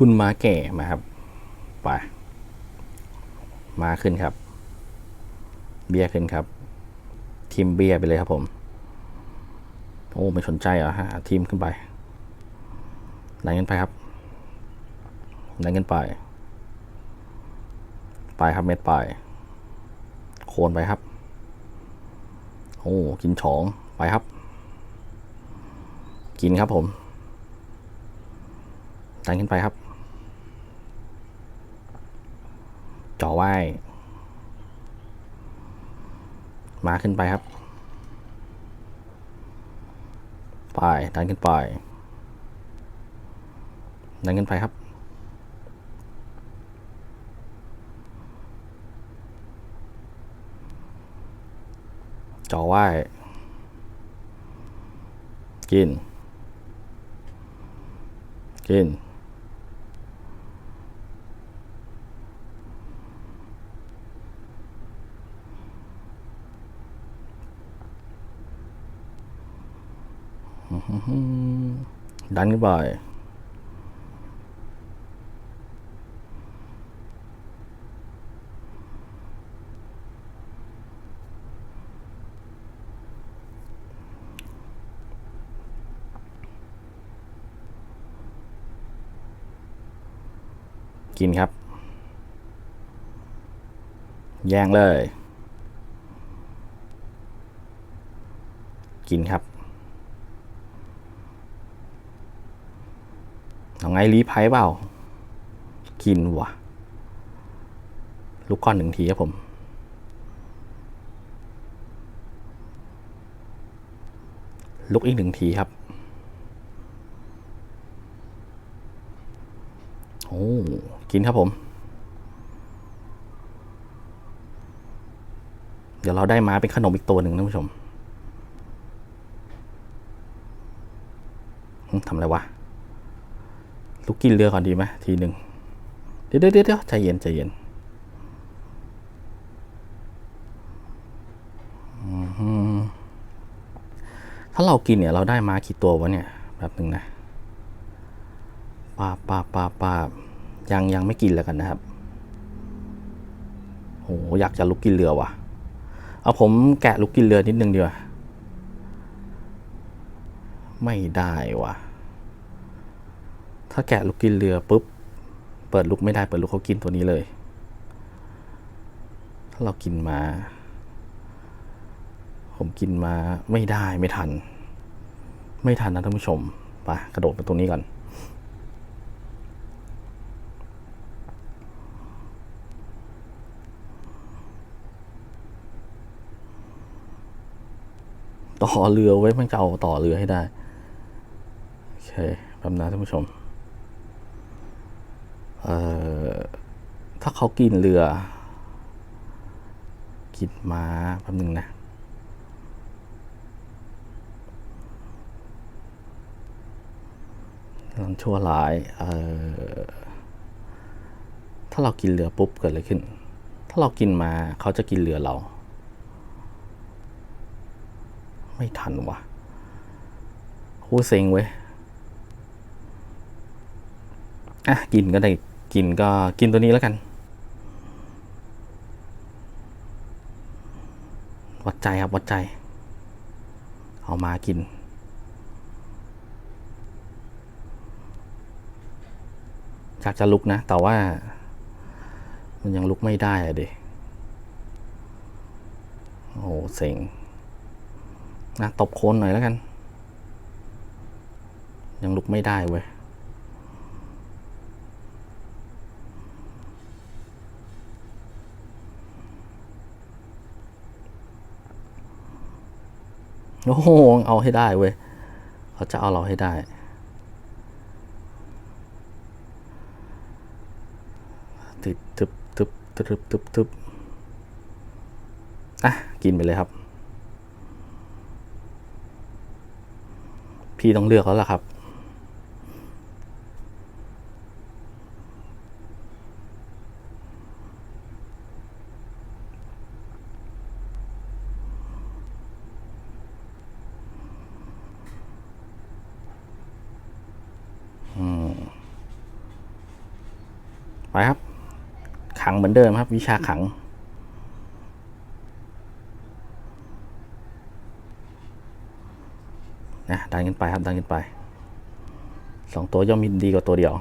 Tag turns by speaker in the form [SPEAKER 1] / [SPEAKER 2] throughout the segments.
[SPEAKER 1] คุณม้าแก่มาครับไปมาขึ้นครับ เบียร์ขึ้นครับ ทีมเบียร์ไปเลยครับผม โอ้ไม่สนใจเหรอฮะทีมขึ้นไปไหลกันไปครับไหลกันไป ไปครับเม็ดไป โคนไปครับ โอ้กินฉองไปครับ กินครับผมดันขึ้นไปครับ จ่อไหว้ มาขึ้นไปครับ ไป ดันขึ้นไป ดันขึ้นไปครับ จ่อไหว้ กิน กิน ดันขึ้นไปกินครับ แย่งเลย กินครับ เอรีไพร์เปล่า กินวะลูกก้อนหนึ่งทีครับผม ลุกอีกหนึ่งทีครับ โอ้ กินครับผม เดี๋ยวเราได้มาเป็นขนมอีกตัวหนึ่งท่านผู้ชมทำอะไรวะ ลุกกินเรือก่อนดีไหมทีหนึ่งเดี๋ยวเดี๋ยวเดี๋ยวใจเย็นใจเย็นถ้าเรากินเนี่ยเราได้มากี่ตัววะเนี่ยแบบหนึ่งนะป้าป้าป้าป้ายังยังไม่กินแล้วกันนะครับโหอยากจะลุกกินเรือว่ะ เอาผมแกะลุกกินเรือนิดนึงดีกว่า ไม่ได้ว่ะ ถ้าแกะลูกกินเรือปุ๊บ เปิดลูกไม่ได้เปิดลูกเขากินตัวนี้เลย ถ้าเรากินมา ผมกินมาไม่ได้ไม่ทัน ไม่ทันนะท่านผู้ชมไปกระโดดไปตรงนี้ก่อนต่อเรือไว้มันจะเอาต่อเรือให้ได้ โอเคแป๊บนะท่านผู้ชม ถ้าเขากินเรือ กินม้าแป๊บนึงนะลังชั่วร้ายเออถ้าเรากินเรือปุ๊บเกิดอะไรขึ้น ถ้าเรากินมาเขาจะกินเรือเรา ไม่ทันวะโคเซ็งเว้ย อะ กินก็ได้ กินก็กินตัวนี้แล้วกัน วัดใจครับ วัดใจ เอามากิน อยากจะลุกนะ แต่ว่า มันยังลุกไม่ได้อะเดโอ้โหเซ็งนะตบโคนหน่อยแล้วกัน ยังลุกไม่ได้เว้ย โอ้โหเอาให้ได้เว้ยเขาจะเอาเราให้ได้ติดทึบทึบทึบทึบทึบอะกินไปเลยครับ พี่ต้องเลือกแล้วล่ะครับ อืม ไปครับ ขังเหมือนเดิมครับ วิชาขัง นะดันกันไปครับดันกันไปสองตัวย่อมมีดีกว่าตัวเดียว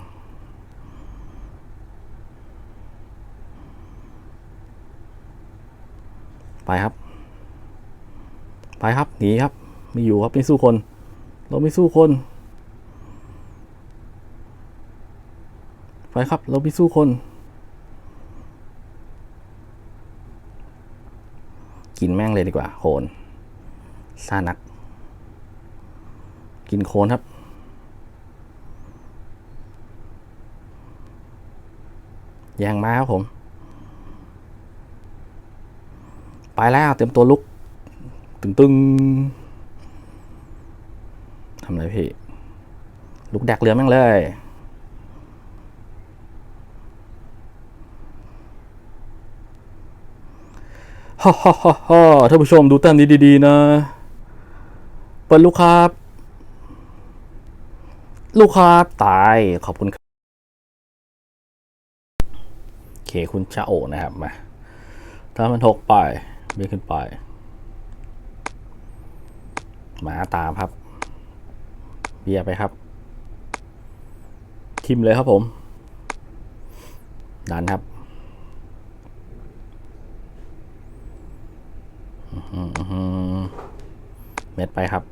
[SPEAKER 1] ไปครับ ไปครับ หนีครับ ไม่อยู่ครับ ไม่สู้คน เราไม่สู้คน ไปครับ เราไม่สู้คน กินแม่งเลยดีกว่า โคนซานัก กินโคนครับแยงมาครับผม ไปแล้วเต็มตัวลุก ตึงตึงทำอะไรพี่ ลุกแดกเรือแม่งเลย ฮ่าฮ่าฮ่าฮ่าท่านผู้ชมดูแต้มนี้ดีๆ นะเปิดลูกครับ ลูกครับตายขอบคุณครับโอเคคุณชาโอนะครับมาถ้ามันทกไปเบี้ยขึ้นไปหมาตามครับ เบียไปครับ ทิมเลยครับผม ดันครับอื้อหืออื้อหือ เม็ดไปครับ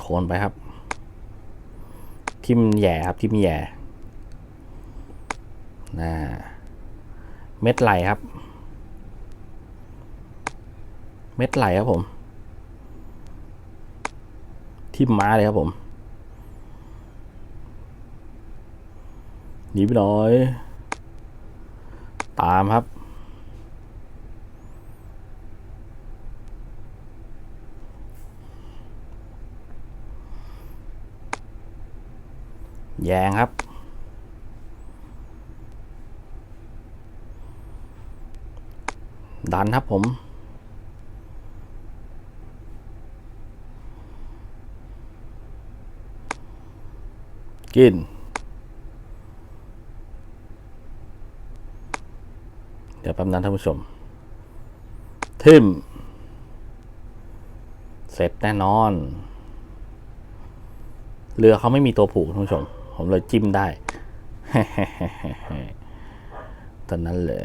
[SPEAKER 1] โคนไปครับ ทิมแย่ครับทิมแย่น่าเม็ดไหลครับ เม็ดไหลครับผม ทิมม้าเลยครับผมหนีไปหน่อย ตามครับ แยงครับ ดันครับผมกิน เดี๋ยวแป๊บนั้นท่านผู้ชม ทิม เสร็จแน่นอน เรือเขาไม่มีตัวผูกท่านผู้ชม ผมเลยจิ้มได้ตอนนั้นเลย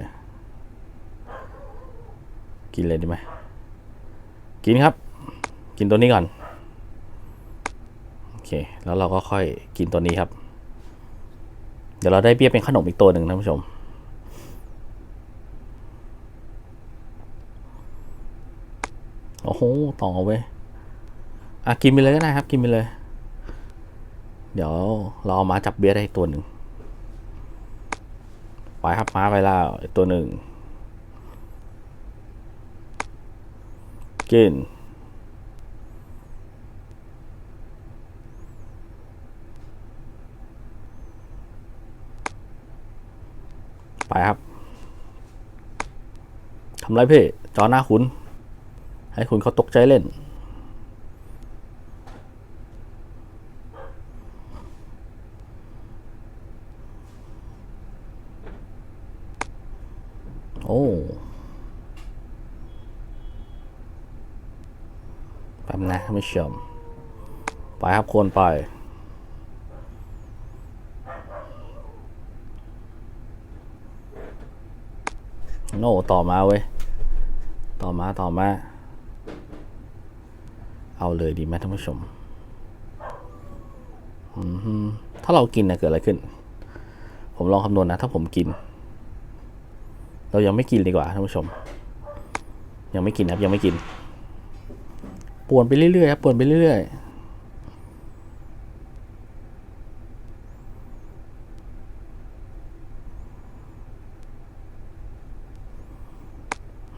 [SPEAKER 1] กินเลยดีไหมกินครับ กินตัวนี้ก่อน โอเค แล้วเราก็ค่อยกินตัวนี้ครับ เดี๋ยวเราได้เบี้ยเป็นขนมอีกตัวหนึ่งท่านผู้ชม โอ้โห ต่อเว้ยอะกินไปเลยก็ได้ครับ กินไปเลย เดี๋ยวเราเอามาจับเบี้ยได้ตัวหนึ่งไปครับม้าไปแล้วตัวหนึ่งกินไปครับทำไรพี่จอหน้าคุณ ให้คุณเขาตกใจเล่น โอ้ แป๊บนะท่านผู้ชม ไปครับควรไปโน่ต่อมาเว้ย ต่อมาต่อมา เอาเลยดีไหมท่านผู้ชม ถ้าเรากินนะเกิดอะไรขึ้น ผมลองคำนวณนะถ้าผมกิน เรายังไม่กินดีกว่าท่านผู้ชม ยังไม่กินครับยังไม่กินป่วนไปเรื่อยๆครับป่วนไปเรื่อยๆ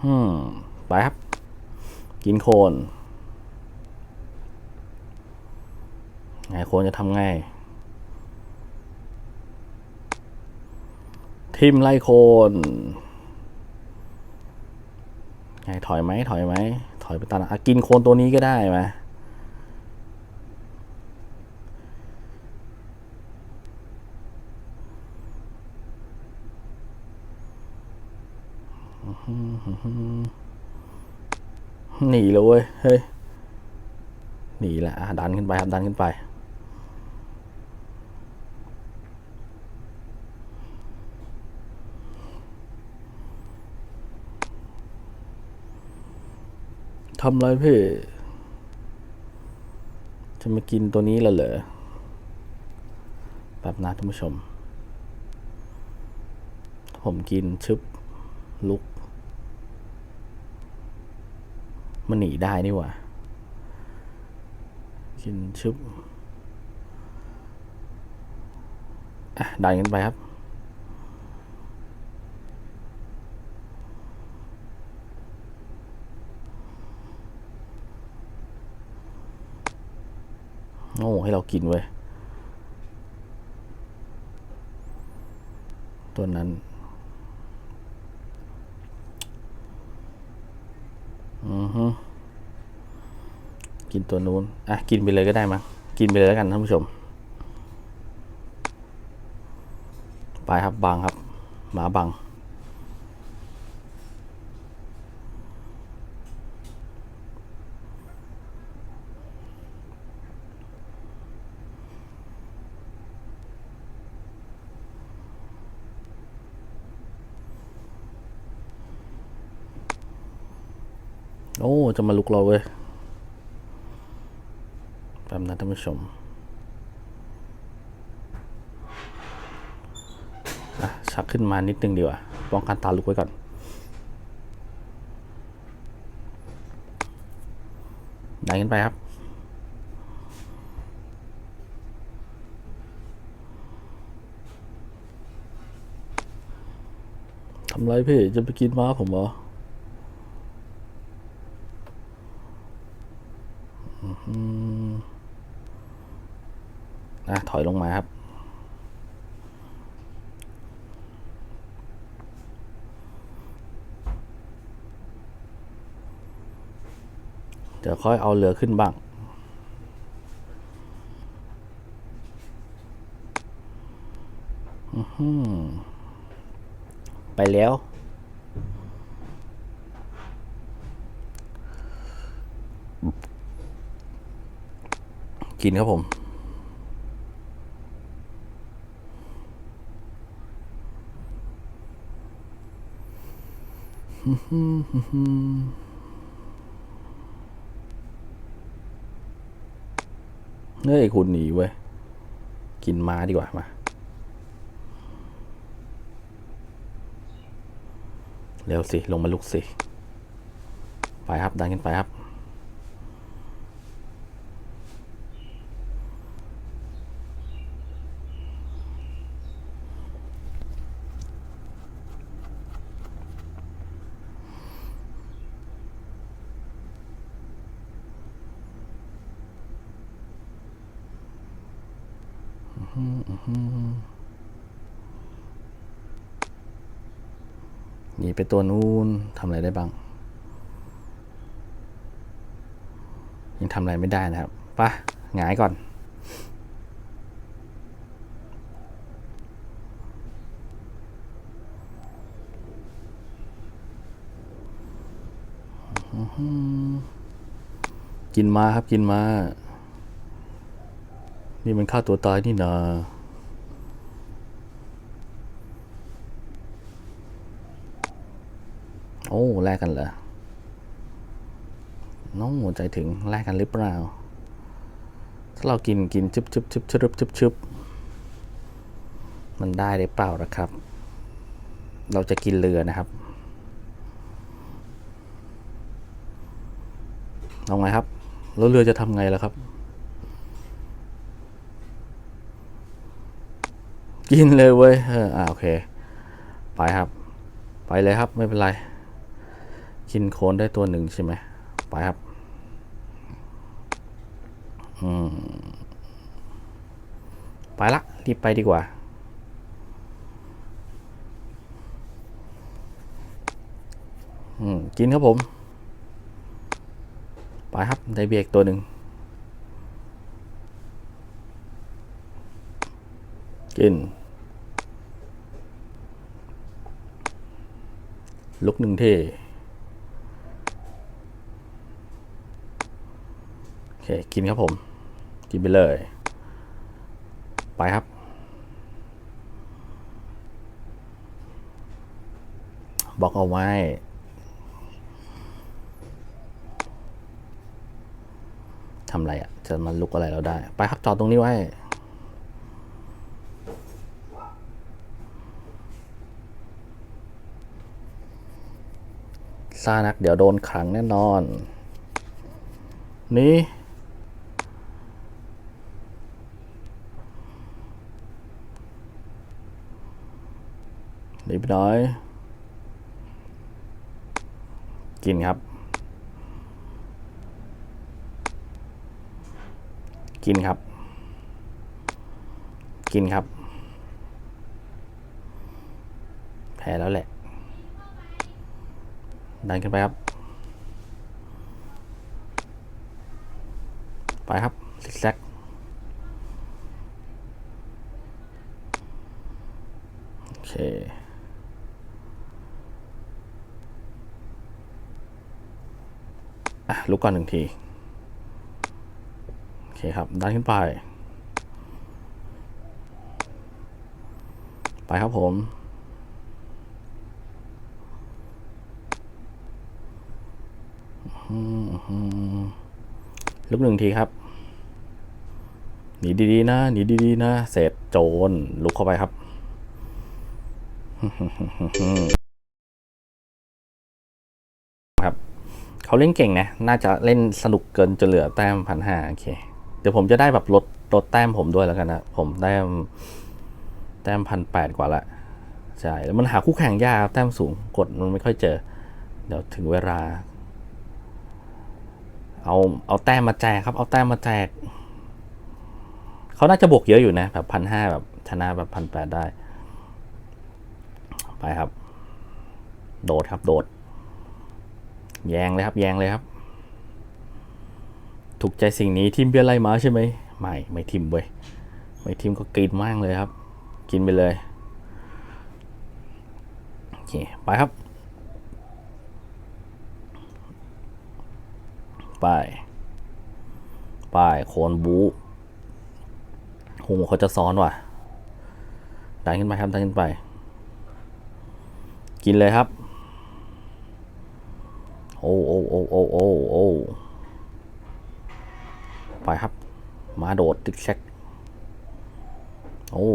[SPEAKER 1] อืมไปครับ กินโคนไงโคนจะทำไงทิมไล่โคน ไงถอยไหมถอยไหมถอยไปตลาดกินโคนตัวนี้ก็ได้ไหมหนีเลยเว้ย เฮ้ย หนีแหละดันขึ้นไปครับ ดันขึ้นไป ทำไรพี่ จะมากินตัวนี้ล้วเหรอแบบนะท่านผู้ชม ผมกินชึบ ลุก มันหนีได้นี่หว่า กินชึบ อะดันกันไปครับ โอ้ให้เรากินเว้ยตัวนั้น อือฮึกินตัวนู้น อะ กินไปเลยก็ได้มั้งกินไปเลยแล้วกันท่านผู้ชม ไปครับบังครับ หมาบัง โอ้ จะมาลุกเราเว้ยแป๊บนะท่านผู้ชมอะชักขึ้นมานิดนึงดีกว่าป้องกันตาลุกไว้ก่อน ดันขึ้นไปครับ ทำไรพี่ จะไปกินม้าผมเหรอ นะถอยลงมาครับ เดี๋ยว ค่อยเอาเรือขึ้นบ้างไปแล้ว กินครับผม เฮ้ยคุณหนีเว้ย กินม้าดีกว่ามา เร็วสิ ลงมาลุกสิ ไปครับดันกันไปครับ หนีไปตัวนู้นทำอะไรได้บ้าง ยังทำอะไรไม่ได้นะครับปะหงายก่อน กินมาครับกินมา นี่มันฆ่าตัวตายนี่นาโอ้แลกกันเหรอ น้องหัวใจถึงแลกกันหรือเปล่า ถ้าเรากินกินชึบชึบชึบชึบชึบชึบมันได้หรือเปล่านะครับ เราจะกินเรือนะครับเอาไงครับ แล้วเรือจะทำไงล่ะครับ กินเลยเว้ยเอออ่าโอเค ไปครับ ไปเลยครับไม่เป็นไร กินโคนได้ตัวหนึ่งใช่ไหมไปครับ อืม ไปละ รีบไปดีกว่า อืม กินครับผม ไปครับ ได้เบียร์อีกตัวหนึ่ง กิน ลุกหนึ่งที่โอเค กินครับผม กินไปเลย ไปครับบล็อกเอาไว้ทำอะไรอะ่ะ จะมาลุกอะไรเราได้ ไปครับจอดตรงนี้ไว้ ซ่านัก เดี๋ยวโดนขังแน่นอน นี่หนีไปน่อย กินครับ กินครับ กินครับ แพ้แล้วแหละ ดันขึ้นไปครับ ไปครับซิกแซกโอเคอะลุกก่อนหนึ่งที โอเคครับ ดันขึ้นไป ไปครับผม ลุกหนึ่งทีครับ หนีดีๆนะ หนีดีๆนะ เสร็จโจร ลุกเข้าไปครับ ครับ เขาเล่นเก่งนะ น่าจะเล่นสนุกเกินจนเหลือแต้มพันห้าโอเค เดี๋ยวผมจะได้แบบลดลดแต้มผมด้วยแล้วกันนะ ผมแต้มแต้มพันแปดกว่าละ ใช่ แล้วมันหาคู่แข่งยากแต้มสูงกดมันไม่ค่อยเจอ เดี๋ยวถึงเวลา เอาเอาแต้มมาแจกครับ เอาแต้มมาแจกเขาน่าจะบวกเยอะอยู่นะ แบบพันห้าแบบชนะแบบพันแปดได้ ไปครับ โดดครับ โดด แยงเลยครับ แยงเลยครับ ถูกใจสิ่งนี้ทิมเบียไล่มาใช่ไหมไม่ ไม่ทิมเว้ยไม่ทิมก็กรีดมากเลยครับ กินไปเลยโอเคไปครับ ไปไปโคนบูโหเขาจะซ้อนว่ะดันขึ้นไปครับดันขึ้นไป กินเลยครับ โอ้โอ้โอ้โอ้โอ้โอ้ไปครับ มาโดดติ๊กแซกโอ้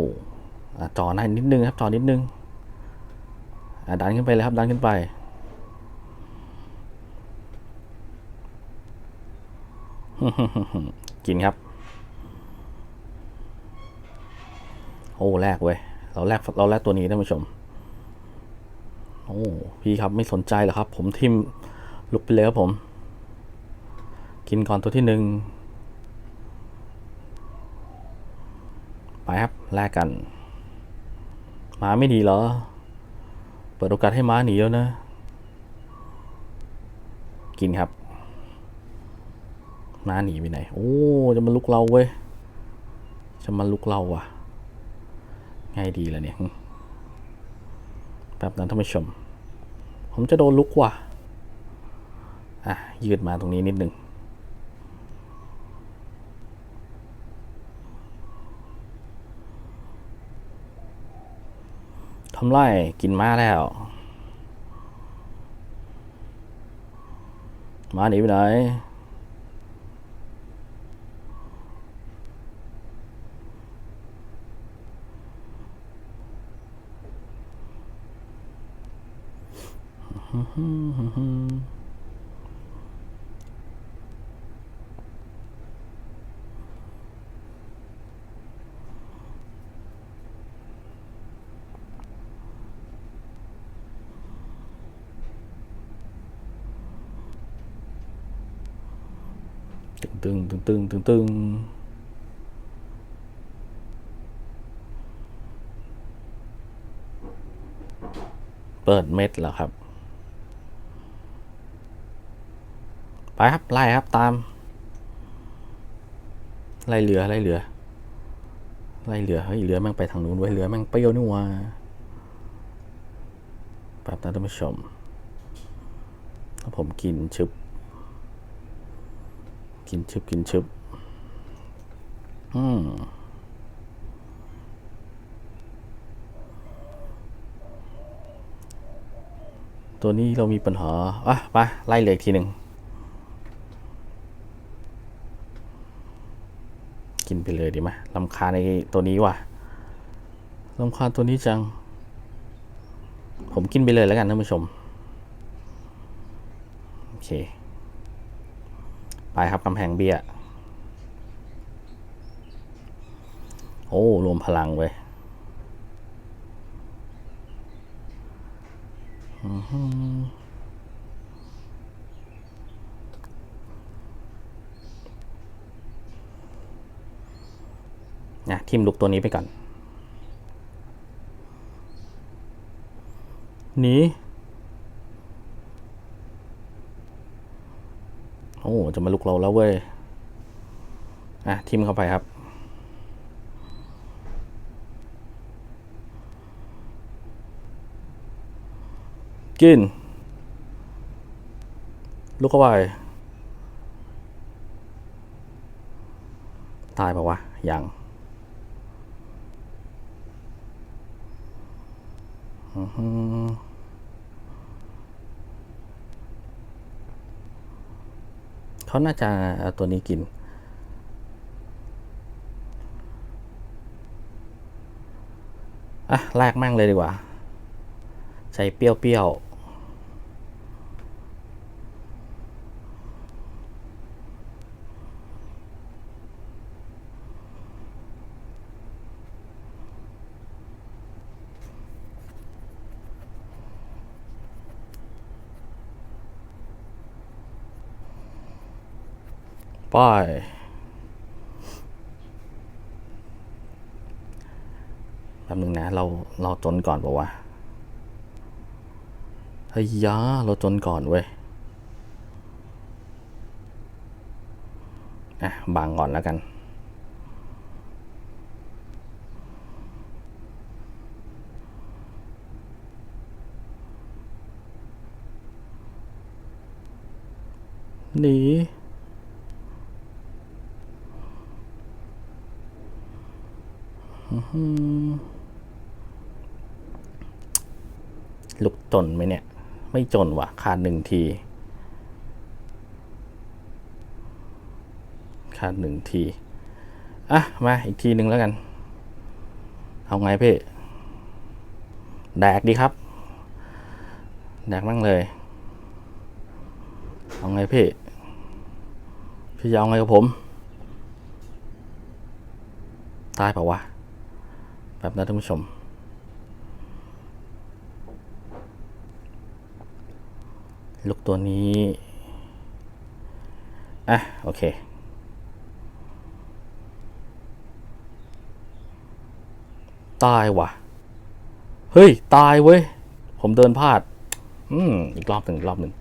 [SPEAKER 1] อจอหน้านิดนึงครับจอนิดนึงดันขึ้นไปเลยครับดันขึ้นไป กินครับ โอ้แรกเว้ย เราแรกเราแรกตัวนี้ท่านผู้ชม โอ้พี่ครับไม่สนใจเหรอครับ ผมทิมลุกไปเลยครับผม กินก่อนตัวที่หนึ่งไปครับแลกกันม้าไม่ดีเหรอ เปิดโอกาสให้ม้าหนีแล้วนะ กินครับ ม้าหนีไปไหน โอ้ จะมาลุกเราเว้ย จะมาลุกเราว่ะ ง่ายดีแล้วเนี่ยแป๊บนั้นท่านผู้ชม ผมจะโดนลุกว่ะ อะ ยืดมาตรงนี้นิดนึงทำไรกินม้าแล้วม้าหนีไปไหน ตึงตึงตึงตึงตึงตึงเปิดเม็ดแล้วครับ ไปครับไล่ครับตามไล่เรือไล่เรือไล่เรือเฮ้ยเรือแม่งไปทางนู้นไว้เรือแม่งเปรี้ยวนี่ว่าแป๊บนะท่านผู้ชมผมกินชึบ กินชึบกินชึบอืมตัวนี้เรามีปัญหาอะไปไล่เลยอีกทีหนึ่ง กินไปเลยดีไหมลำคาในตัวนี้ว่ะลำคาตัวนี้จัง ผมกินไปเลยแล้วกันท่านผู้ชม โอเค ไปครับกำแพงเบีย้ย โอ้ รวมพลังเว้ยอือ นะทิมลุกตัวนี้ไปก่อน หนีโอ้จะมาลุกเราแล้วเว้ย อะ ทิมเข้าไปครับ กิน ลุกเข้าไป ตายปะวะ ยังอื้อหือ เขาน่าจะเอาตัวนี้กิน อะแรกมั่งเลยดีกว่า ใช้เปรี้ยวๆ แป๊บนึงนะ เรา เราจนก่อนปะวะเฮ้ยยาเราจนก่อนเว้ยอะบางก่อนแล้วกันหนี ลุกจนไหมเนี่ย ไม่จนว่ะ ขาดหนึ่งที ขาดหนึ่งที อะ มาอีกทีหนึ่งแล้วกัน เอาไงพี่ แดกดีครับ แดกมั่งเลย เอาไงพี่ พี่จะเอาไงกับผม ตายเปล่าวะ แบบนั้นท่านผู้ชม ลูกตัวนี้ อะ โอเคตายว่ะ เฮ้ย ตายเว้ย ผมเดินพลาด อืม อีกรอบหนึ่งอีกรอบหนึ่ง